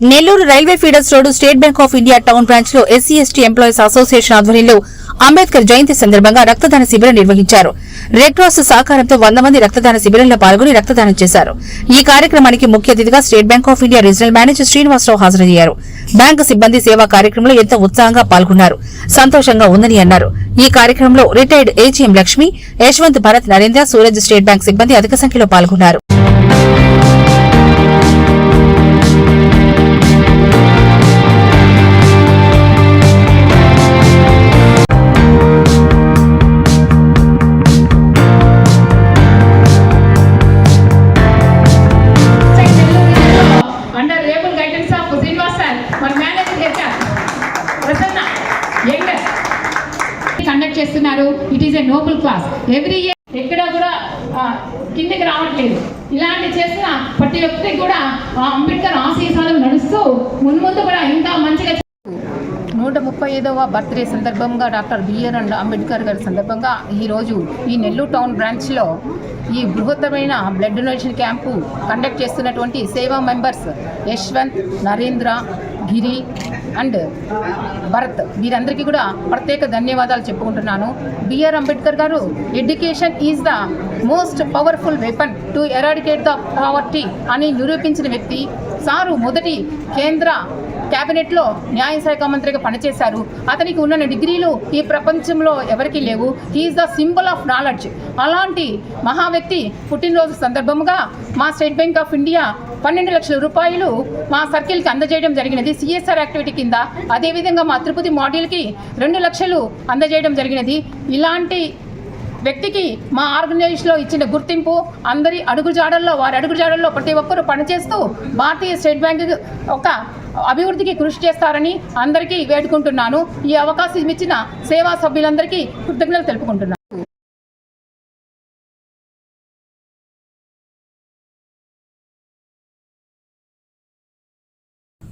Nellore railway feeders road State Bank of India town బ్రాంచ్లో SC ST employees association ఆధ్వర్యంలో అంబేద్కర్ జయంతి సందర్భంగా రక్తదాన శిబిరం నిర్వహించారు. రెడ్ క్రాస్ సహకారంతో వంద మంది రక్తదాన శిబిరంలో పాల్గొని రక్తదానం చేశారు. ఈ కార్యక్రమానికి ముఖ్య అతిథిగా State Bank of India regional manager Srinivasarao హాజరయ్యారు. బ్యాంకు సిబ్బంది సేవా కార్యక్రమంలో ఎంతో ఉత్సాహంగా పాల్గొన్నారు. సంతోషంగా ఉందని అన్నారు. ఈ కార్యక్రమంలో retired AGM Lakshmi Yashwant Bharat Narendra Suraj State Bank సిబ్బంది అధిక సంఖ్యలో పాల్గొన్నారు. చేస్తున్నారు. It is a noble class every year ఎక్కడ కూడా కిందకి రావట్లేదు. ఇలాంటి చేసిన ప్రతి ఒక్కరికి కూడా ఆ అంబేద్కర్ ఆశీసాలు నడుస్తూ మున్ముందు కూడా ఇంకా మంచిగా నూట ముప్పై ఐదవ బర్త్డే సందర్భంగా డాక్టర్ బిఆర్ అండ్ అంబేద్కర్ గారి సందర్భంగా ఈరోజు ఈ నెల్లూరు టౌన్ బ్రాంచ్లో ఈ బృహత్తమైన బ్లడ్ డొనేషన్ క్యాంపు కండక్ట్ చేస్తున్నటువంటి సేవా మెంబర్స్ యశ్వంత్ నరేంద్ర గిరి అండ్ భరత్. వీరందరికీ కూడా ప్రత్యేక ధన్యవాదాలు చెప్పుకుంటున్నాను. బిఆర్ అంబేద్కర్ గారు education is the most powerful weapon to eradicate the poverty అని నిరూపించిన వ్యక్తి. సారు మొదటి కేంద్ర క్యాబినెట్లో న్యాయశాఖ మంత్రిగా పనిచేశారు. అతనికి ఉన్న డిగ్రీలు ఈ ప్రపంచంలో ఎవరికీ లేవు. He is the symbol of knowledge. అలాంటి మహా వ్యక్తి పుట్టినరోజు సందర్భముగా మా స్టేట్ బ్యాంక్ ఆఫ్ ఇండియా పన్నెండు లక్షల రూపాయలు మా సర్కిల్కి అందజేయడం జరిగినది. సిఎస్ఆర్ యాక్టివిటీ కింద. అదేవిధంగా మా తిరుపతి మాడ్యూల్కి రెండు లక్షలు అందజేయడం జరిగినది. ఇలాంటి వ్యక్తికి మా ఆర్గనైజేషన్లో ఇచ్చిన గుర్తింపు అందరి అడుగుజాడల్లో వారి అడుగుజాడల్లో ప్రతి ఒక్కరూ పనిచేస్తూ భారతీయ స్టేట్ బ్యాంక్ ఒక అభివృద్ధికి కృషి చేస్తారని అందరికీ వేడుకుంటున్నాను. ఈ అవకాశం ఇచ్చిన సేవా సభ్యులందరికీ కృతజ్ఞతలు తెలుపుకుంటున్నాను.